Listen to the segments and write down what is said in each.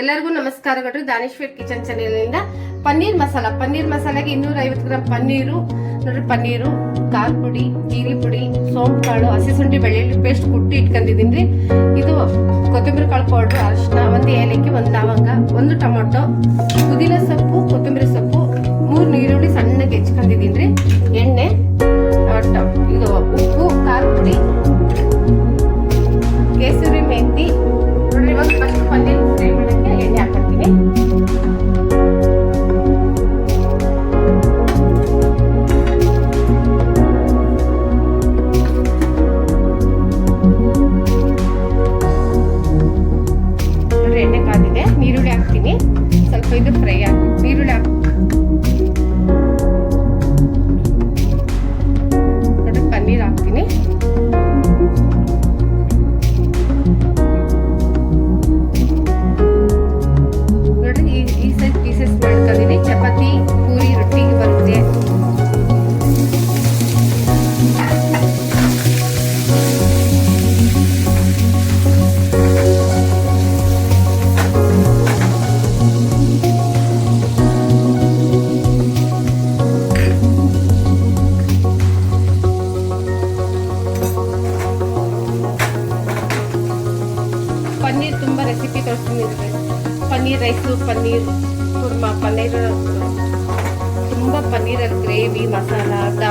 ಎಲ್ಲರಿಗೂ ನಮಸ್ಕಾರಗಳು ದಾನೇಶ್ವರ್ ಕಿಚನ್ ಚಾನೆಲ್ನಿಂದ ಪನ್ನೀರ್ ಮಸಾಲ. ಪನ್ನೀರ್ ಮಸಾಲೆಗೆ ಇನ್ನೂರ ಐವತ್ತು ಗ್ರಾಮ್ ಪನ್ನೀರು. ನೋಡ್ರಿ, ಪನ್ನೀರು, ಖಾರ ಪುಡಿ, ಜೀರಿ ಪುಡಿ, ಸೋಂಪು ಕಾಳು, ಹಸಿ ಶುಂಠಿ, ಬೆಳ್ಳುಳ್ಳಿ ಪೇಸ್ಟ್ ಕುಟ್ಟಿ ಇಟ್ಕೊಂಡಿದ್ದೀನಿ ಇದು ಕೊತ್ತಂಬರಿ ಕಾಳು ಪೌಡ್ರು ಅರಿಶಿನ ಒಂದು ಏಲಕ್ಕಿ, ಒಂದು ಲವಂಗ, ಒಂದು ಟೊಮೊಟೊ, ಪುದೀನ ಸೊಪ್ಪು, ಕೊತ್ತಂಬರಿ ಸೊಪ್ಪು, ಮೂರು ನೀರುಳ್ಳಿ ಸಣ್ಣಗೆ ಹೆಚ್ಕೊಂಡಿದ್ದೀನಿ ಎಣ್ಣೆ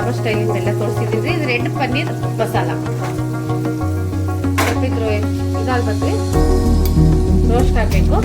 ಡಾಬಾ ಸ್ಟೈಲಿಂದ ಎಲ್ಲ ತೋರಿಸಿದ್ದೀವಿ. ಇದು ರೆಡ್ ಪನ್ನೀರ್ ಮಸಾಲ. ಸ್ವಲ್ಪ ಇದ್ರ ರೋಸ್ಟ್ ಆಗಬೇಕು.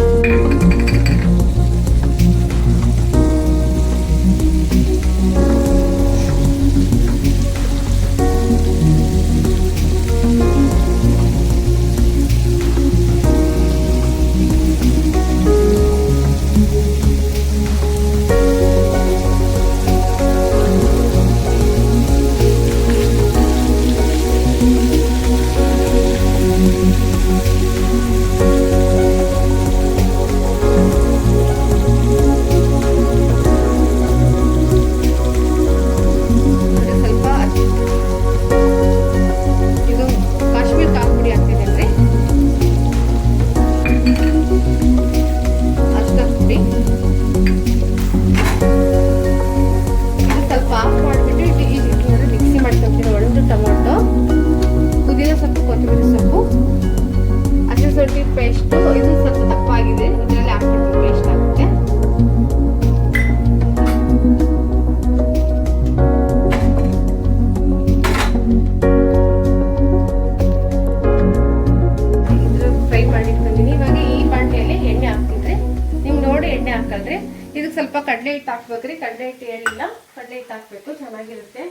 ಇದು ಸ್ವಲ್ಪ ತಪ್ಪಾಗಿದೆ ಇದರಲ್ಲಿ ಹಾಕ್ಬಿಟ್ಟು ಪೇಸ್ಟ್ ಆಗುತ್ತೆ. ಫ್ರೈ ಮಾಡಿಟ್ಕೊಂಡಿದ್ದೀನಿ ಇವಾಗ ಈ ಬಾಂಡೆಯಲ್ಲಿ ಎಣ್ಣೆ ಹಾಕ್ತಿದ್ರಿ ನಿಮ್ಗೆ ನೋಡಿ ಎಣ್ಣೆ ಹಾಕಿದ್ರೆ ಇದಕ್ಕೆ ಸ್ವಲ್ಪ ಕಡಲೆ ಹಿಟ್ಟು ಹಾಕ್ಬೇಕ್ರಿ. ಕಡಲೆ ಹಿಟ್ಟು ಹೇಳಿಲ್ಲ ಕಡಲೆ ಹಿಟ್ಟು ಹಾಕ್ಬೇಕು. ಚೆನ್ನಾಗಿರುತ್ತೆ.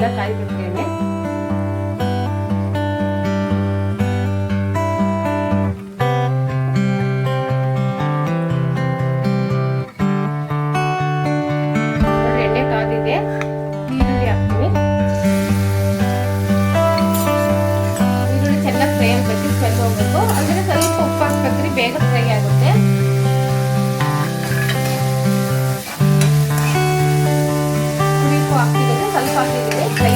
ಚೆನ್ನಾಗಿ ಕಾಯ್ಬಿಡ್ತೇನೆ. ಎಣ್ಣೆ ಫ್ರೈ ಆಗ್ಬೇಕು ಸ್ಮೆಲ್ ಹೋಗ್ಬೇಕು. ಅಂದರೆ ಸ್ವಲ್ಪ ಉಪ್ಪು ಹಾಕ್ಬೇಕ್ರಿ ಬೇಗ ಫ್ರೈ ಆಗುತ್ತೆ. ಹಾಕ್ತಿದ್ರೆ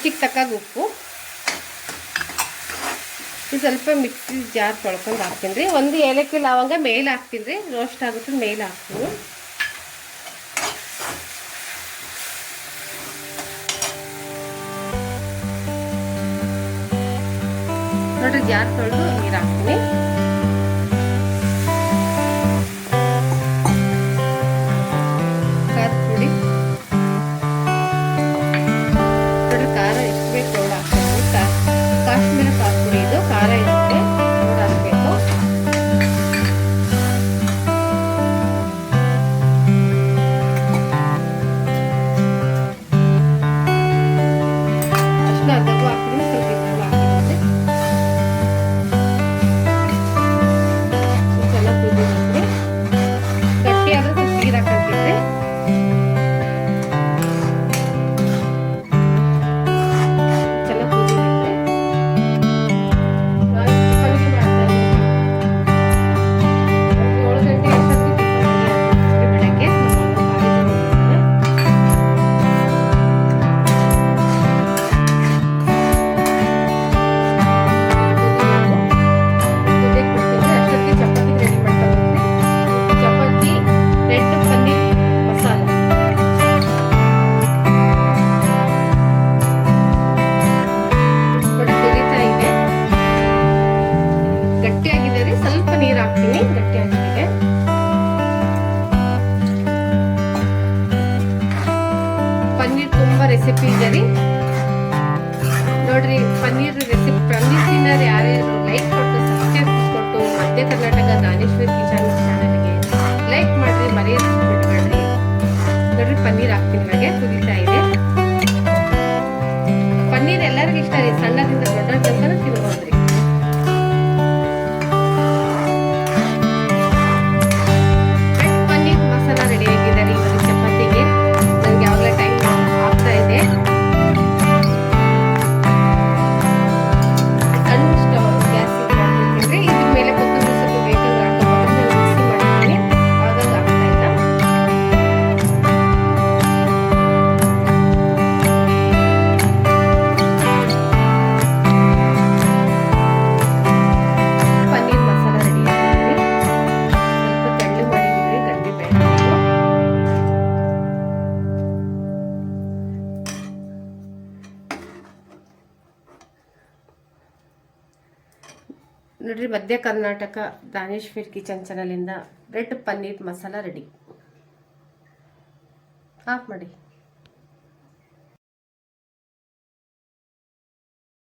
ರುಚಿಗೆ ತಕ್ಕಾಗ ಉಪ್ಪು. ಇದು ಸ್ವಲ್ಪ ಮಿಕ್ಸಿ ಜಾರ್ ತೊಳ್ಕೊಂಡು ಹಾಕ್ತೀನಿ ರೀ. ಒಂದು ಏಲಕ್ಕಿ ಲವಂಗ ಮೇಲೆ ಹಾಕ್ತೀನಿ ರೀ. ರೋಸ್ಟ್ ಆಗುತ್ತೆ ಮೇಲೆ ಹಾಕ್ತೀನಿ. ನೋಡ್ರಿ ಜಾರ್ ತೊಳೆದು ನೀರು ಹಾಕ್ತೀನಿ. ರೆಸಿಪಿ ಇದೆ ರೀ ನೋಡ್ರಿ, ಪನ್ನೀರ್ ರೆಸಿಪಿ ಪನ್ನೀರ್ ತಿನ್ನೋರು ಯಾರ್ಯಾರು ಲೈಕ್ ಕೊಟ್ಟು ಸಬ್ಸ್ಕ್ರೈಬ್ ಕೊಟ್ಟು, ಮಧ್ಯ ಕರ್ನಾಟಕ ದಾನೇಶ್ವರ್ ಕಿಚನ್ ಚಾನಲ್ಗೆ ಲೈಕ್ ಮಾಡ್ರಿ ಮರೆಯೋದು ಬಿಡ್ಬೇಡ್ರಿ ನೋಡ್ರಿ, ಪನ್ನೀರ್ ಹಾಕ್ತೀನಿ, ಹಾಗೆ ಕುದೀತಾ ಇದೆ. ನೋಡ್ರಿ ಮಧ್ಯ Karnataka Daneshwar kitchen ಚಾನಲಿಂದ red paneer masala ready off ಮಾಡಿ.